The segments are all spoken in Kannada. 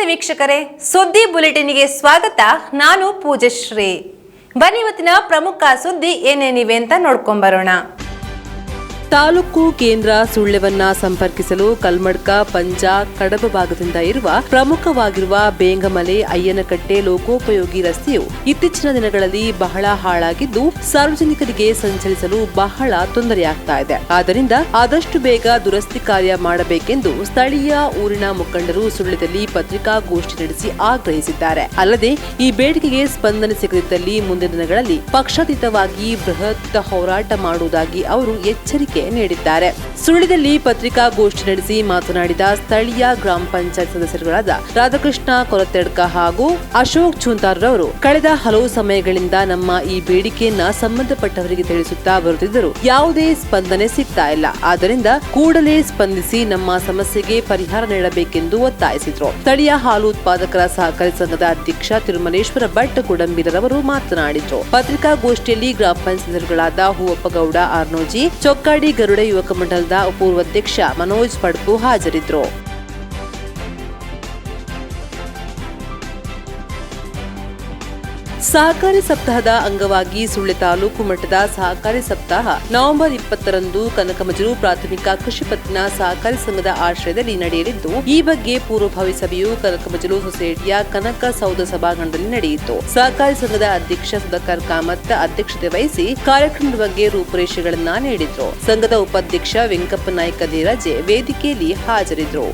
ನಮಸ್ತೆ ವೀಕ್ಷಕರೇ ಸುದ್ದಿ ಬುಲೆಟಿನ್ಗೆ ಸ್ವಾಗತ. ನಾನು ಪೂಜಶ್ರೀ. ಬನ್ನಿ ಇವತ್ತಿನ ಪ್ರಮುಖ ಸುದ್ದಿ ಏನೇನಿವೆ ಅಂತ ನೋಡ್ಕೊಂಬರೋಣ. ತಾಲೂಕು ಕೇಂದ್ರ ಸುಳ್ಯವನ್ನ ಸಂಪರ್ಕಿಸಲು ಕಲ್ಮಡ್ಕ ಪಂಜಾ ಕಡಬ ಭಾಗದಿಂದ ಇರುವ ಪ್ರಮುಖವಾಗಿರುವ ಬೇಂಗಮಲೆ, ಅಯ್ಯನಕಟ್ಟೆ ಲೋಕೋಪಯೋಗಿ ರಸ್ತೆಯು ಇತ್ತೀಚಿನ ದಿನಗಳಲ್ಲಿ ಬಹಳ ಹಾಳಾಗಿದ್ದು ಸಾರ್ವಜನಿಕರಿಗೆ ಸಂಚರಿಸಲು ಬಹಳ ತೊಂದರೆಯಾಗ್ತಾ ಇದೆ. ಆದ್ದರಿಂದ ಆದಷ್ಟು ಬೇಗ ದುರಸ್ತಿ ಕಾರ್ಯ ಮಾಡಬೇಕೆಂದು ಸ್ಥಳೀಯ ಊರಿನ ಮುಖಂಡರು ಸುಳ್ಯದಲ್ಲಿ ಪತ್ರಿಕಾಗೋಷ್ಠಿ ನಡೆಸಿ ಆಗ್ರಹಿಸಿದ್ದಾರೆ. ಅಲ್ಲದೆ ಈ ಬೇಡಿಕೆಗೆ ಸ್ಪಂದನೆ ಸಿಗದಿದ್ದಲ್ಲಿ ಮುಂದಿನ ದಿನಗಳಲ್ಲಿ ಪಕ್ಷಾತೀತವಾಗಿ ಬೃಹತ್ ಹೋರಾಟ ಮಾಡುವುದಾಗಿ ಅವರು ಎಚ್ಚರಿಕೆ ನೀಡಿದ್ದಾರೆ. ಸುಳ್ಯದಲ್ಲಿ ಪತ್ರಿಕಾಗೋಷ್ಠಿ ನಡೆಸಿ ಮಾತನಾಡಿದ ಸ್ಥಳೀಯ ಗ್ರಾಮ ಪಂಚಾಯತ್ ಸದಸ್ಯರುಗಳಾದ ರಾಧಾಕೃಷ್ಣ ಕೊರತೆಡ್ಕ ಹಾಗೂ ಅಶೋಕ್ ಚುಂತಾರ್ರವರು ಕಳೆದ ಹಲವು ಸಮಯಗಳಿಂದ ನಮ್ಮ ಈ ಬೇಡಿಕೆಯನ್ನ ಸಂಬಂಧಪಟ್ಟವರಿಗೆ ತಿಳಿಸುತ್ತಾ ಬರುತ್ತಿದ್ದರು ಯಾವುದೇ ಸ್ಪಂದನೆ ಸಿಗ್ತಾ ಇಲ್ಲ. ಆದ್ದರಿಂದ ಕೂಡಲೇ ಸ್ಪಂದಿಸಿ ನಮ್ಮ ಸಮಸ್ಯೆಗೆ ಪರಿಹಾರ ನೀಡಬೇಕೆಂದು ಒತ್ತಾಯಿಸಿದ್ರು. ಸ್ಥಳೀಯ ಹಾಲು ಉತ್ಪಾದಕರ ಸಹಕಾರಿ ಸಂಘದ ಅಧ್ಯಕ್ಷ ತಿರುಮಲೇಶ್ವರ ಭಟ್ ಕುಡಂಬಿರವರು ಮಾತನಾಡಿದರು. ಪತ್ರಿಕಾಗೋಷ್ಠಿಯಲ್ಲಿ ಗ್ರಾಮ ಪಂಚಾಯತ್ ಸದಸ್ಯರುಗಳಾದ ಹೂವಪ್ಪಗೌಡ, ಆರ್ನೋಜಿ, ಚೊಕ್ಕಾಡಿ ಗರುಡ ಯುವಕ ಮಂಡಲದ ಉಪಾಧ್ಯಕ್ಷ ಮನೋಜ್ ಪಡ್ಕು ಹಾಜರಿದ್ದರು ಸಹಕಾರಿ ಸಪ್ತಾಹದ ಅಂಗವಾಗಿ ಸುಳ್ಯ ತಾಲೂಕು ಮಟ್ಟದ ಸಹಕಾರಿ ಸಪ್ತಾಹ ನವೆಂಬರ್ ಇಪ್ಪತ್ತರಂದು ಕನಕಮಜರು ಪ್ರಾಥಮಿಕ ಕೃಷಿ ಪತ್ತಿನ ಸಹಕಾರಿ ಸಂಘದ ಆಶ್ರಯದಲ್ಲಿ ನಡೆಯಲಿದ್ದು, ಈ ಬಗ್ಗೆ ಪೂರ್ವಭಾವಿ ಸಭೆಯು ಕನಕಮಜಲು ಸೊಸೈಟಿಯ ಕನಕ ಸೌಧ ಸಭಾಂಗಣದಲ್ಲಿ ನಡೆಯಿತು. ಸಹಕಾರಿ ಸಂಘದ ಅಧ್ಯಕ್ಷ ಸುಧಾಕರ್ ಕಾಮತ್ ಅಧ್ಯಕ್ಷತೆ ವಹಿಸಿ ಕಾರ್ಯಕ್ರಮದ ಬಗ್ಗೆ ರೂಪುರೇಷೆಗಳನ್ನ ನೀಡಿದ್ರು. ಸಂಘದ ಉಪಾಧ್ಯಕ್ಷ ವೆಂಕಪ್ಪ ನಾಯ್ಕ ದೇರಾಜೆ ವೇದಿಕೆಯಲ್ಲಿ ಹಾಜರಿದ್ದರು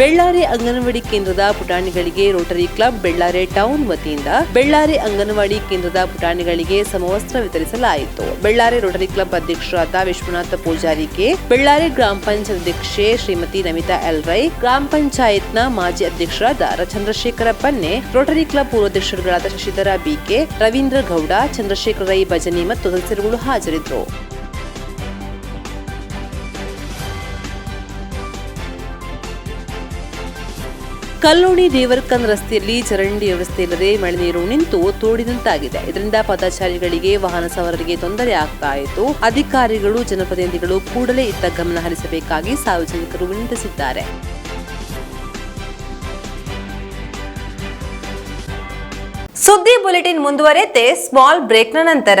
ಬೆಳ್ಳಾರಿ ಅಂಗನವಾಡಿ ಕೇಂದ್ರದ ಪುಟಾಣಿಗಳಿಗೆ ರೋಟರಿ ಕ್ಲಬ್ ಬೆಳ್ಳಾರೆ ಟೌನ್ ವತಿಯಿಂದ ಬೆಳ್ಳಾರಿ ಅಂಗನವಾಡಿ ಕೇಂದ್ರದ ಪುಟಾಣಿಗಳಿಗೆ ಸಮವಸ್ತ್ರ ವಿತರಿಸಲಾಯಿತು. ಬೆಳ್ಳಾರಿ ರೋಟರಿ ಕ್ಲಬ್ ಅಧ್ಯಕ್ಷರಾದ ವಿಶ್ವನಾಥ ಪೂಜಾರಿಗೆ ಬೆಳ್ಳಾರಿ ಗ್ರಾಮ ಪಂಚಾಯತ್ ಅಧ್ಯಕ್ಷೆ ಶ್ರೀಮತಿ ನಮಿತಾ ಎಲ್ ರೈ, ಗ್ರಾಮ ಪಂಚಾಯತ್ನ ಮಾಜಿ ಅಧ್ಯಕ್ಷರಾದ ಚಂದ್ರಶೇಖರ ಪನ್ನೆ, ರೋಟರಿ ಕ್ಲಬ್ ಪೂರ್ವಾಧ್ಯಕ್ಷರುಗಳಾದ ಶಶಿಧರ ಬಿಕೆ ರವೀಂದ್ರ ಗೌಡ, ಚಂದ್ರಶೇಖರ ರೈ ಭಜನಿ ಮತ್ತು ಸದಸ್ಯರುಗಳು ಹಾಜರಿದ್ದರು. ಕಲ್ಲೋಣಿ ದೇವರ್ಕನ್ ರಸ್ತೆಯಲ್ಲಿ ಚರಂಡಿ ವ್ಯವಸ್ಥೆ ಇಲ್ಲದೆ ಮಳೆ ನೀರು ನಿಂತು ತೋಡಿದಂತಾಗಿದೆ. ಇದರಿಂದ ಪದಚಾರಿಗಳಿಗೆ ವಾಹನ ಸವಾರರಿಗೆ ತೊಂದರೆ ಆಗ್ತಾ ಇತ್ತು. ಅಧಿಕಾರಿಗಳು, ಜನಪ್ರತಿನಿಧಿಗಳು ಕೂಡಲೇ ಇತ್ತ ಗಮನ ಹರಿಸಬೇಕಾಗಿ ಸಾರ್ವಜನಿಕರು ವಿನಂತಿಸಿದ್ದಾರೆ. ಸುದ್ದಿ ಬುಲೆಟಿನ್ ಮುಂದುವರೆಯುತ್ತೆ. ಸ್ಮಾಲ್ ಬ್ರೇಕ್ನ ನಂತರ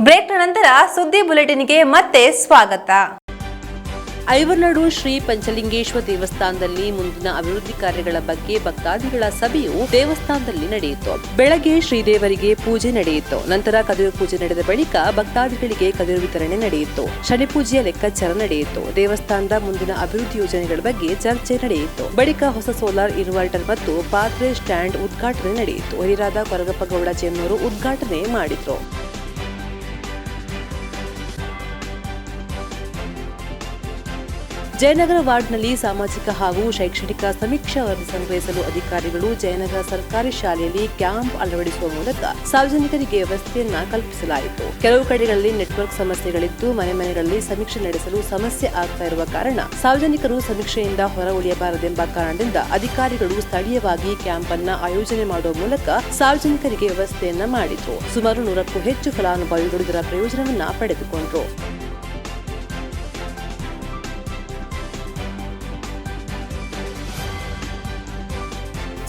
ಬ್ರೇಕ್ನ ನಂತರ ಸುದ್ದಿ ಬುಲೆಟಿನ್ಗೆ ಮತ್ತೆ ಸ್ವಾಗತ. ಐವರ್ನಾಡು ಶ್ರೀ ಪಂಚಲಿಂಗೇಶ್ವರ ದೇವಸ್ಥಾನದಲ್ಲಿ ಮುಂದಿನ ಅಭಿವೃದ್ಧಿ ಕಾರ್ಯಗಳ ಬಗ್ಗೆ ಭಕ್ತಾದಿಗಳ ಸಭೆಯು ದೇವಸ್ಥಾನದಲ್ಲಿ ನಡೆಯಿತು. ಬೆಳಗ್ಗೆ ಶ್ರೀದೇವರಿಗೆ ಪೂಜೆ ನಡೆಯಿತು. ನಂತರ ಕದಿರು ಪೂಜೆ ನಡೆದ ಬಳಿಕ ಭಕ್ತಾದಿಗಳಿಗೆ ಕದಿರು ವಿತರಣೆ ನಡೆಯಿತು. ಶನಿ ಪೂಜೆಯ ಲೆಕ್ಕಾಚಾರ ನಡೆಯಿತು. ದೇವಸ್ಥಾನದ ಮುಂದಿನ ಅಭಿವೃದ್ಧಿ ಯೋಜನೆಗಳ ಬಗ್ಗೆ ಚರ್ಚೆ ನಡೆಯಿತು. ಬಳಿಕ ಹೊಸ ಸೋಲಾರ್ ಇನ್ವರ್ಟರ್ ಮತ್ತು ಪಾತ್ರೆ ಸ್ಟ್ಯಾಂಡ್ ಉದ್ಘಾಟನೆ ನಡೆಯಿತು. ಹಿರಿಯರಾದ ಕೊರಗಪ್ಪಗೌಡ ಚೆನ್ನೂರು ಉದ್ಘಾಟನೆ ಮಾಡಿದ್ರು ಜಯನಗರ ವಾರ್ಡ್ನಲ್ಲಿ ಸಾಮಾಜಿಕ ಹಾಗೂ ಶೈಕ್ಷಣಿಕ ಸಮೀಕ್ಷಾ ವರದಿ ಸಂಗ್ರಹಿಸಲು ಅಧಿಕಾರಿಗಳು ಜಯನಗರ ಸರ್ಕಾರಿ ಶಾಲೆಯಲ್ಲಿ ಕ್ಯಾಂಪ್ ಅಳವಡಿಸುವ ಮೂಲಕ ಸಾರ್ವಜನಿಕರಿಗೆ ವ್ಯವಸ್ಥೆಯನ್ನು ಕಲ್ಪಿಸಲಾಯಿತು. ಕೆಲವು ಕಡೆಗಳಲ್ಲಿ ನೆಟ್ವರ್ಕ್ ಸಮಸ್ಯೆಗಳಿದ್ದು, ಮನೆ ಮನೆಗಳಲ್ಲಿ ಸಮೀಕ್ಷೆ ನಡೆಸಲು ಸಮಸ್ಯೆ ಆಗ್ತಾ ಇರುವ ಕಾರಣ ಸಾರ್ವಜನಿಕರು ಸಮೀಕ್ಷೆಯಿಂದ ಹೊರ ಉಳಿಯಬಾರದೆಂಬ ಕಾರಣದಿಂದ ಅಧಿಕಾರಿಗಳು ಸ್ಥಳೀಯವಾಗಿ ಕ್ಯಾಂಪ್ ಅನ್ನ ಆಯೋಜನೆ ಮಾಡುವ ಮೂಲಕ ಸಾರ್ವಜನಿಕರಿಗೆ ವ್ಯವಸ್ಥೆಯನ್ನ ಮಾಡಿತು ಸುಮಾರು ನೂರಕ್ಕೂ ಹೆಚ್ಚು ಫಲಾನುಭವಿಗಳು ಇದರ ಪ್ರಯೋಜನವನ್ನ ಪಡೆದುಕೊಂಡ್ರು.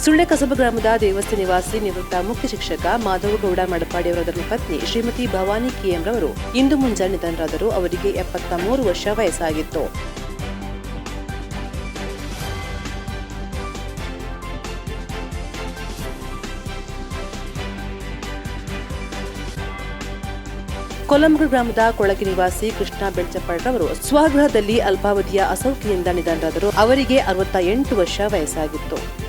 ಸುಳ್ಳೆ ಕಸಬ ಗ್ರಾಮದ ದೇವಸ್ಥೆ ನಿವಾಸಿ ನಿವೃತ್ತ ಮುಖ್ಯ ಶಿಕ್ಷಕ ಮಾಧವಗೌಡ ಮಡಪಾಡಿಯವರ ಪತ್ನಿ ಶ್ರೀಮತಿ ಭವಾನಿ ಕೆಎಂ ರವರು ಇಂದು ಮುಂಜಾನೆ ನಿಧನರಾದರು. ಅವರಿಗೆ ಎಪ್ಪತ್ತ ಮೂರು ವರ್ಷ ವಯಸ್ಸಾಗಿತ್ತು. ಕೊಲಂಬ್ರ ಗ್ರಾಮದ ಕೊಳಗಿ ನಿವಾಸಿ ಕೃಷ್ಣ ಬೆಳ್ಚಪ್ಪಳ್ರವರು ಸ್ವಗೃಹದಲ್ಲಿ ಅಲ್ಪಾವಧಿಯ ಅಸೌಖ್ಯದಿಂದ ನಿಧನರಾದರು. ಅವರಿಗೆ ಅರವತ್ತ ಎಂಟು ವರ್ಷ ವಯಸ್ಸಾಗಿತ್ತು.